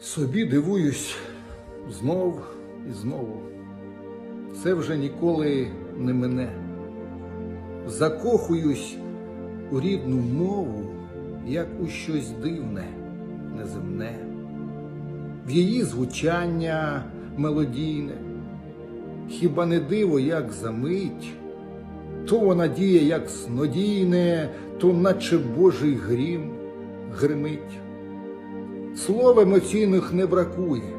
Собі дивуюсь знов і знову. Це вже ніколи не мене. Закохуюсь у рідну мову, як у щось дивне, неземне, в її звучання мелодійне. Хіба не диво, як за мить, то вона діє, як снодійне, то наче Божий грім гримить. Слов емоційних не бракує,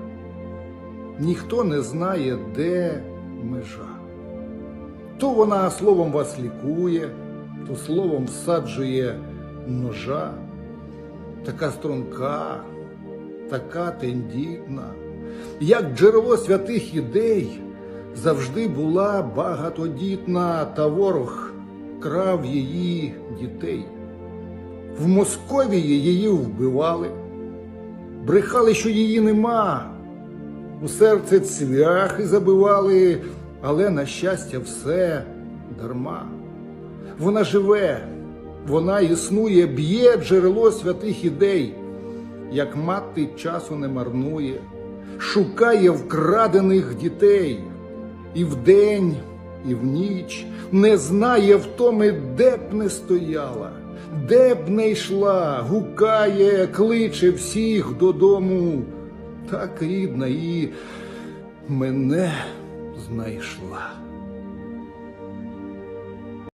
ніхто не знає, де межа. То вона словом вас лікує, то словом всаджує ножа, така струнка, така тендітна, як джерело святих ідей, завжди була багатодітна, та ворог крав її дітей. В Московії її вбивали, брехали, що її нема. У серце цвяхи забивали, але, на щастя, все дарма. Вона живе, вона існує, б'є джерело святих ідей, як мати часу не марнує, шукає вкрадених дітей і вдень, і в ніч не знає втоми, де б не стояла, де б не йшла, гукає, кличе всіх додому, так рідна і мене знайшла.